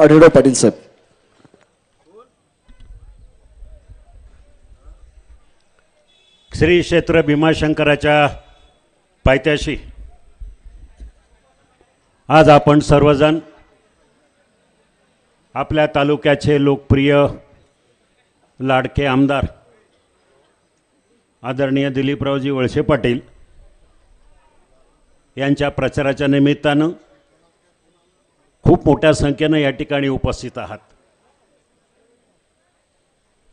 आढळराव पाटील साहेब. श्री क्षेत्र भीमाशंकराच्या पायथ्याशी. आज आपण सर्वजण आपल्या तालुक्याचे लोकप्रिय लाडके आमदार आदरणीय दिलीपरावजी वळसे पाटील यांच्या प्रचाराच्या निमित्तानं खूप मोठ्या संख्येनं या ठिकाणी उपस्थित आहात.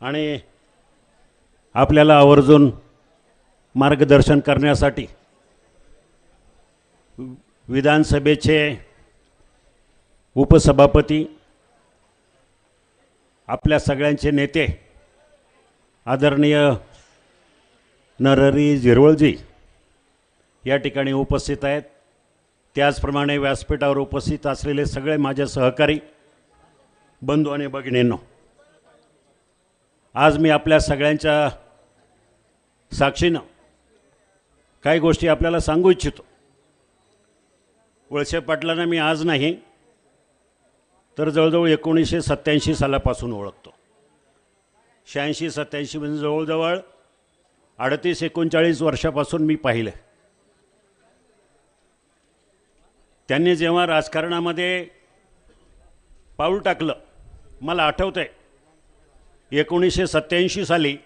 आणि आपल्याला आवर्जून मार्गदर्शन करण्यासाठी विधानसभेचे उपसभापती आपल्या सगळ्यांचे नेते आदरणीय नरहरी झिरवळजी या ठिकाणी उपस्थित आहेत. त्याचप्रमाणे व्यासपीठावर उपस्थित असलेले सगळे माझे सहकारी बंधू आणि भगिनींनो आज मी आपल्या सगळ्यांच्या साक्षीनं काही गोष्टी आपल्याला सांगू इच्छितो. वळसे पाटलांना मी आज नाही तर जवळजवळ एकोणीसशे सत्त्याऐंशी सालापासून ओळखतो. शहाऐंशी सत्त्याऐंशी म्हणजे जवळजवळ अडतीस एकोणचाळीस वर्षापासून मी पाहिलं त्यांनी जेव्हा राजकारणामध्ये पाऊल टाकलं मला आठवतं आहे एकोणीसशे सत्त्याऐंशी साली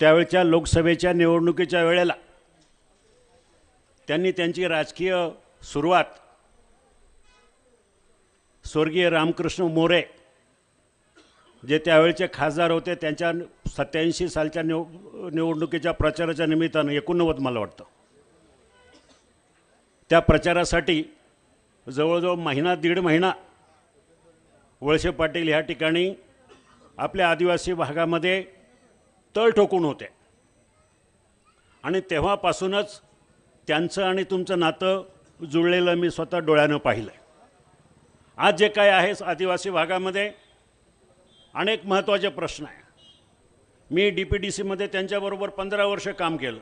त्यावेळच्या लोकसभेच्या निवडणुकीच्या वेळेला त्यांनी त्यांची राजकीय सुरुवात स्वर्गीय रामकृष्ण मोरे जे त्यावेळचे खासदार होते त्यांच्या सत्याऐंशी सालच्या निव निवडणुकीच्या प्रचाराच्या निमित्तानं एकोणनव्वद मला वाटतं. त्या प्रचारासाठी जवळजवळ महिना दीड महिना वळसे पाटील ह्या ठिकाणी आपल्या आदिवासी भागामध्ये तळ ठोकून होते. आणि तेव्हापासूनच त्यांचं आणि तुमचं नातं जुळलेलं मी स्वतः डोळ्यानं पाहिलं आहे आज जे काय आहे आदिवासी भागामध्ये अनेक महत्त्वाचे प्रश्न आहे. मी डी पी डी सीमध्ये त्यांच्याबरोबर पंधरा वर्ष काम केलं.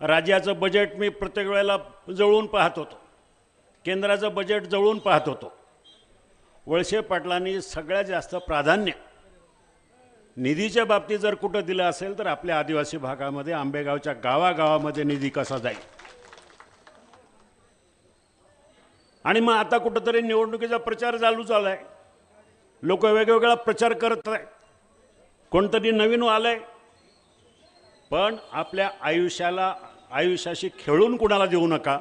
राज्याचं बजेट मी प्रत्येक वेळेला जवळून पाहत होतो. केंद्राचं बजेट जवळून पाहत होतो. वळसे पाटलांनी सगळ्यात जास्त प्राधान्य निधीच्या बाबतीत जर कुठं दिलं असेल तर आपल्या आदिवासी भागामध्ये आंबेगावच्या गावागावामध्ये निधी कसा जाईल? आणि मग आता कुठंतरी निवडणुकीचा प्रचार चालू झाला आहे लोक वेगवेगळा प्रचार करत आहे कोणतरी नवीन आलंय. पण आपल्या आयुष्याला आयुष्याशी खेळून कुणाला देऊ नका?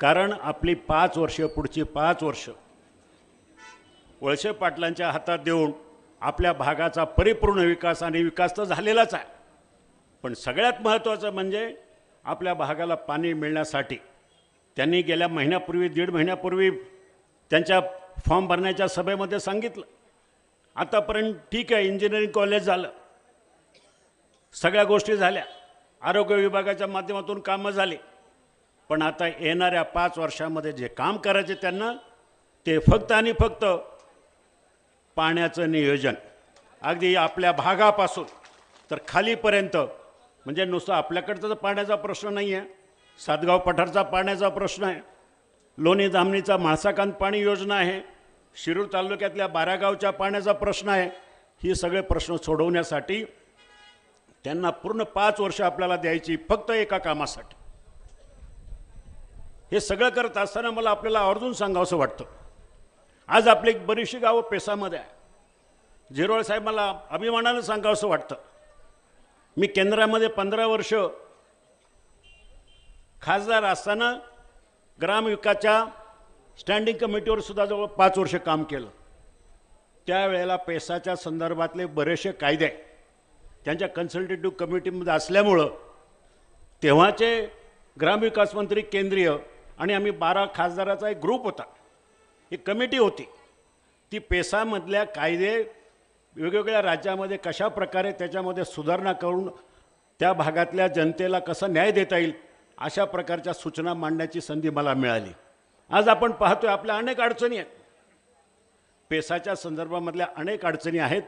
कारण आपली पाच वर्ष पुढची पाच वर्ष वळसे पाटलांच्या हातात देऊन आपल्या भागाचा परिपूर्ण विकास आणि विकास तर झालेलाच आहे. पण सगळ्यात महत्त्वाचं म्हणजे आपल्या भागाला पाणी मिळण्यासाठी. त्यांनी गेल्या महिन्यापूर्वी दीड महिन्यापूर्वी त्यांच्या फॉर्म भरण्याच्या सभेमध्ये सांगितलं. आतापर्यंत ठीक आहे इंजिनिअरिंग कॉलेज झालं. सगळ्या गोष्टी झाल्या. आरोग्य विभागाच्या माध्यमातून कामं झाली. पण आता येणाऱ्या पाच वर्षामध्ये जे काम करायचे त्यांना ते फक्त आणि फक्त पाण्याचं नियोजन. अगदी आपल्या भागापासून तर खालीपर्यंत म्हणजे नुसतं आपल्याकडचा तर पाण्याचा प्रश्न नाही आहे सातगाव पठारचा पाण्याचा प्रश्न आहे. लोणी जामणीचा म्हाळसाकांत पाणी योजना आहे. शिरूर तालुक्यातल्या बारागावच्या पाण्याचा प्रश्न आहे. ही सगळे प्रश्न सोडवण्यासाठी त्यांना पूर्ण पाच वर्ष आपल्याला द्यायची फक्त एका कामासाठी. हे सगळं करत असताना मला आपल्याला आवर्जून सांगावंसं वाटतं. आज आपली एक बरीचशी गावं पेसामध्ये आहे. झिरोळ साहेब मला अभिमानानं सांगावंसं वाटतं. मी केंद्रामध्ये पंधरा वर्ष खासदार असताना ग्रामविकासच्या स्टँडिंग कमिटीवर सुद्धा जवळ पाच वर्ष काम केलं. त्यावेळेला पेसाच्या संदर्भातले बरेचसे कायदे त्यांच्या कन्सल्टेटिव्ह कमिटीमध्ये असल्यामुळं तेव्हाचे ग्रामविकास मंत्री केंद्रीय आणि आम्ही बारा खासदाराचा एक ग्रुप होता. ही कमिटी होती. ती पेसामधल्या कायदे वेगवेगळ्या राज्यामध्ये कशा प्रकारे त्याच्यामध्ये सुधारणा करून त्या भागातल्या जनतेला कसा न्याय देता येईल अशा प्रकारच्या सूचना मांडण्याची संधी मला मिळाली. आज आपण पाहतोय आपल्या अनेक अडचणी आहेत. पेसाच्या संदर्भामधल्या अनेक अडचणी आहेत.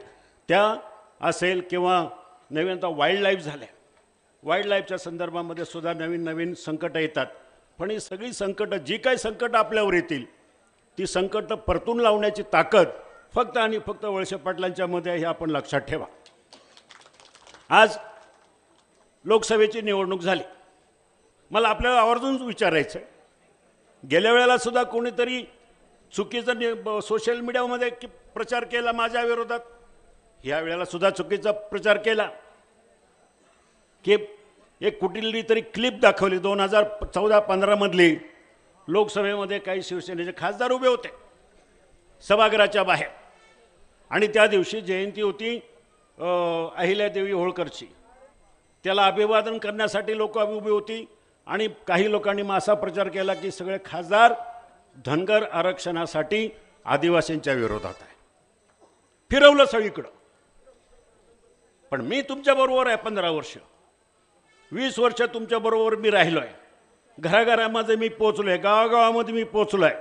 त्या असेल किंवा नवीन आता वाईल्ड लाईफ झाल्या. वाईल्ड लाईफच्या संदर्भामध्ये सुद्धा नवीन नवीन संकटं येतात. पण ही सगळी संकटं जी काही संकटं आपल्यावर येतील ती संकट परतून लावण्याची ताकद फक्त आणि फक्त वळसे पाटलांच्यामध्ये हे आपण लक्षात ठेवा. आज लोकसभेची निवडणूक झाली. मला आपल्याला आवर्जून विचारायचं आहे गेल्या वेळेला सुद्धा कोणीतरी चुकीचं सोशल मीडियामध्ये प्रचार केला माझ्या विरोधात? ह्या वेळेला सुद्धा चुकीचा प्रचार केला. की एक कुठली तरी क्लिप दाखवली दोन हजार चौदा पंधरामधली लोकसभेमध्ये काही शिवसेनेचे खासदार उभे होते सभागृहाच्या बाहेर. आणि त्या दिवशी जयंती होती अहिल्यादेवी होळकरची. त्याला अभिवादन करण्यासाठी लोक उभी होती आणि काही लोकांनी मग असा प्रचार केला की सगळे खासदार धनगर आरक्षणासाठी आदिवासींच्या विरोधात आहे. फिरवलं सगळीकडं. पण मी तुमच्याबरोबर आहे पंधरा वर्ष. वीस वर्ष तुमच्याबरोबर मी राहिलो आहे घराघरामध्ये मी पोचलो आहे गावागावामध्ये मी पोचलो आहे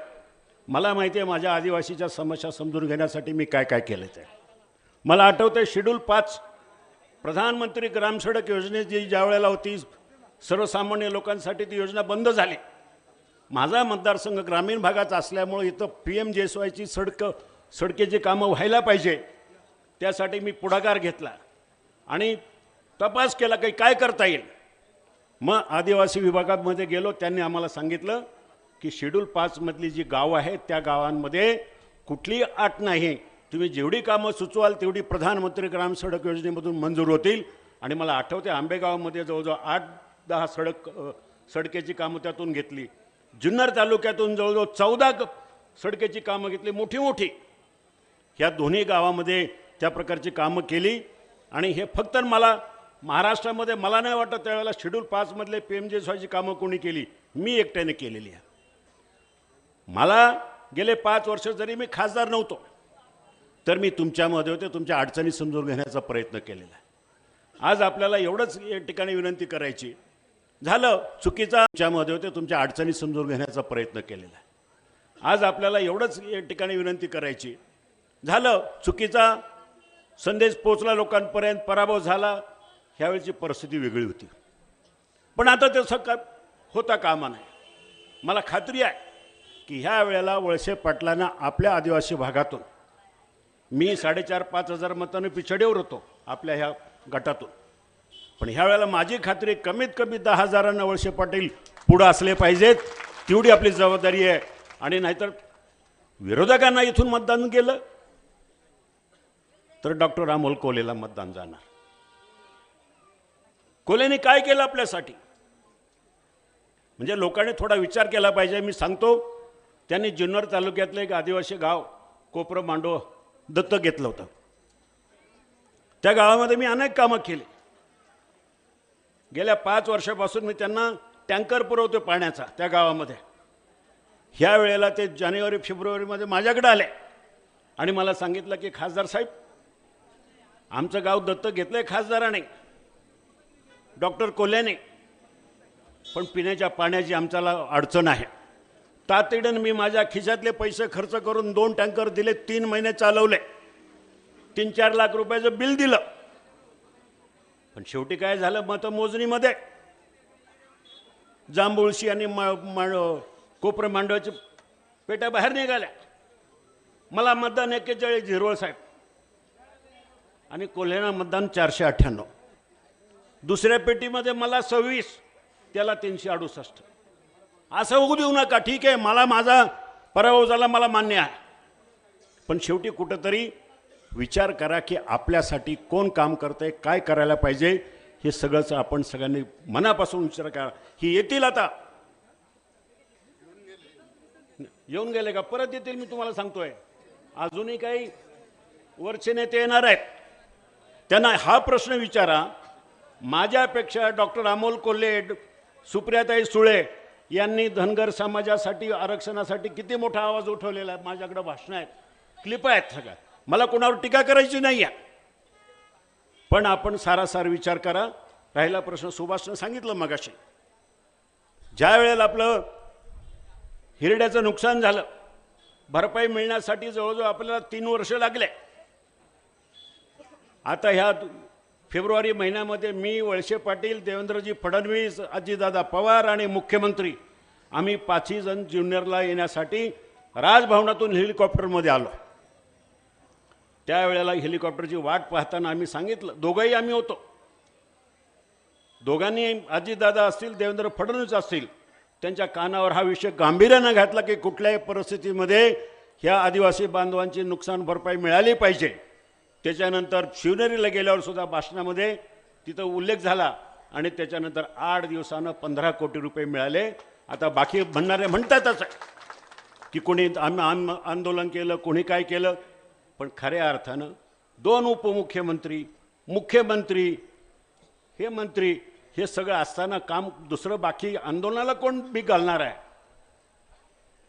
मला माहिती आहे माझ्या आदिवासीच्या समस्या समजून घेण्यासाठी मी काय काय केलं ते मला आठवतं आहे शेड्यूल पाच प्रधानमंत्री ग्रामसडक योजनेची ज्या वेळेला होती सर्वसामान्य लोकांसाठी ती योजना बंद झाली. माझा मतदारसंघ ग्रामीण भागाचा असल्यामुळे इथं पी एम जे एस वायची सडकं सडकेची कामं व्हायला पाहिजे. त्यासाठी मी पुढाकार घेतला. आणि तपास केला काही काय करता येईल. मग आदिवासी विभागामध्ये गेलो त्यांनी आम्हाला सांगितलं की शेड्यूल पाचमधली जी गावं आहेत त्या गावांमध्ये कुठलीही आट नाही. तुम्ही जेवढी कामं सुचवाल तेवढी प्रधानमंत्री ग्राम सडक योजनेमधून मंजूर होतील. आणि मला आठवते आंबेगावमध्ये जवळजवळ आठ दहा सडक सडकेची कामं त्यातून घेतली. जुन्नर तालुक्यातून जवळजवळ चौदा सडकेची कामं घेतली मोठी मोठी ह्या दोन्ही गावामध्ये त्या प्रकारची कामं केली. आणि हे फक्त मला महाराष्ट्रामध्ये मला नाही वाटत त्यावेळेला शेड्यूल पाचमधले पी एम जे कामं कोणी केली. मी एकट्याने केलेली आहे. मला गेले पाच वर्ष जरी मी खासदार नव्हतो तर मी तुमच्यामध्ये होते तुमच्या अडचणी समजून घेण्याचा प्रयत्न केलेला आहे. आज आपल्याला एवढंच या ठिकाणी विनंती करायची. झालं चुकीचा तुमच्यामध्ये होते तुमच्या अडचणी समजून घेण्याचा प्रयत्न केलेला आहे. आज आपल्याला एवढंच या ठिकाणी विनंती करायची. झालं चुकीचा संदेश पोचला लोकांपर्यंत पराभव झाला. ह्यावेळची परिस्थिती वेगळी होती. पण आता तसं का होता कामा नाही मला खात्री आहे की ह्या वेळेला वळसे पाटलांना आपल्या आदिवासी भागातून मी साडेचार पाच हजार मताने पिछडेवर होतो आपल्या ह्या गटातून. पण ह्या वेळेला माझी खात्री कमीत कमी दहा हजारांना वळसे पाटील पुढं असले पाहिजेत तेवढी आपली जबाबदारी आहे. आणि नाहीतर विरोधकांना इथून मतदान केलं तर डॉक्टर अमोल कोलेला मतदान जाणार. कोलेने काय केलं आपल्यासाठी? म्हणजे लोकांनी थोडा विचार केला पाहिजे. मी सांगतो त्यांनी जुन्नर तालुक्यातलं एक आदिवासी गाव कोपरं मांडव दत्तक घेतलं होतं. त्या गावामध्ये मी अनेक कामं केली. गेल्या पाच वर्षापासून मी त्यांना टँकर पुरवतो पाण्याचा त्या गावामध्ये. ह्या वेळेला ते जानेवारी फेब्रुवारीमध्ये माझ्याकडे आले आणि मला सांगितलं की खासदार साहेब आमचं गाव दत्तक घेतलंय खासदाराने. डॉक्टर कोल्याने पण पिण्याच्या पाण्याची आमच्याला अडचण आहे. तातडीनं मी माझ्या खिशातले पैसे खर्च करून दोन टँकर दिले तीन महिने चालवले. तीन चार लाख रुपयाचं बिल दिलं. पण शेवटी काय झालं? मतमोजणीमध्ये. जांभुळशी आणि कोपरे मांडवाच्या पेट्या बाहेर निघाल्या. मला मतदान एक्केचाळीस झिरवळ साहेब. आणि कोल्हेना मतदान चारशे अठ्ठ्याण्णव. दुसऱ्या पेटीमध्ये मला सव्वीस त्याला तीनशे अडुसष्ट. असं होऊ देऊ नका ठीक आहे मला माझा पराभव झाला मला मान्य आहे. पण शेवटी कुठंतरी विचार करा की आपल्यासाठी कोण काम करतंय काय करायला पाहिजे हे सगळंच आपण सगळ्यांनी मनापासून विचार करा. ही येतील आता. येऊन गेले का? परत येतील मी तुम्हाला सांगतोय. अजूनही काही वरचे नेते येणार आहेत. त्यांना हा प्रश्न विचारा. माझ्यापेक्षा डॉक्टर अमोल कोल्हे सुप्रियाताई सुळे यांनी धनगर समाजासाठी आरक्षणासाठी किती मोठा आवाज उठवलेला आहे. माझ्याकडे भाषणं आहेत. क्लिप आहेत सगळ्या. मला कोणावर टीका करायची नाही आहे पण आपण सारासार विचार करा. राहिला प्रश्न सुभाषनं सांगितलं मगाशी. ज्या वेळेला आपलं हिरड्याचं नुकसान झालं भरपाई मिळण्यासाठी जवळजवळ आपल्याला तीन वर्ष लागले. आता ह्या फेब्रुवारी महिन्यामध्ये मी वळसे पाटील देवेंद्रजी फडणवीस अजितदादा पवार आणि मुख्यमंत्री आम्ही पाचही जण ज्युनियरला येण्यासाठी राजभवनातून हेलिकॉप्टरमध्ये आलो. त्यावेळेला हेलिकॉप्टरची वाट पाहताना आम्ही सांगितलं दोघंही आम्ही होतो. दोघांनी अजितदादा असतील देवेंद्र फडणवीस असतील त्यांच्या कानावर हा विषय गांभीर्यानं घातला की कुठल्याही परिस्थितीमध्ये ह्या आदिवासी बांधवांची नुकसान भरपाई मिळाली पाहिजे. त्याच्यानंतर शिवनेरीला गेल्यावर सुद्धा भाषणामध्ये तिथं उल्लेख झाला आणि त्याच्यानंतर आठ दिवसानं पंधरा कोटी रुपये मिळाले. आता बाकी म्हणणारे म्हणतातच की कोणी आम आम आंदोलन केलं कोणी काय केलं. पण खऱ्या अर्थानं दोन उपमुख्यमंत्री मुख्यमंत्री हे मंत्री हे सगळं असताना काम दुसरं बाकी आंदोलनाला कोण बी घालणार आहे?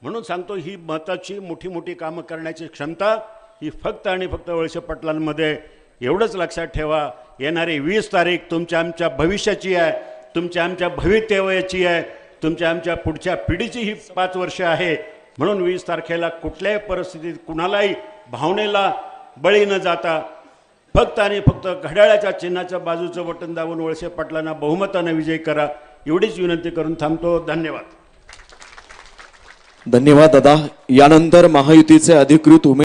म्हणून सांगतो ही महत्वाची मोठी मोठी कामं करण्याची क्षमता ही फक्त आणि फक्त वळसे पाटलांमध्ये एवढंच लक्षात ठेवा येणारी वीस तारीख तुमच्या आमच्या भविष्याची आहे तुमच्या आमच्या भवितव्याची आहे तुमच्या आमच्या पुढच्या पिढीची ही पाच वर्ष आहे. म्हणून वीस तारखेला कुठल्याही परिस्थितीत कुणालाही भावनेला बळी न जाता फक्त आणि फक्त घड्याळाच्या चिन्हाच्या बाजूचं बटन दाबून वळसे पाटलांना बहुमतानं विजय करा. एवढीच विनंती करून थांबतो. धन्यवाद. धन्यवाद दादा. यानंतर महायुतीचे अधिकृत उमेदवार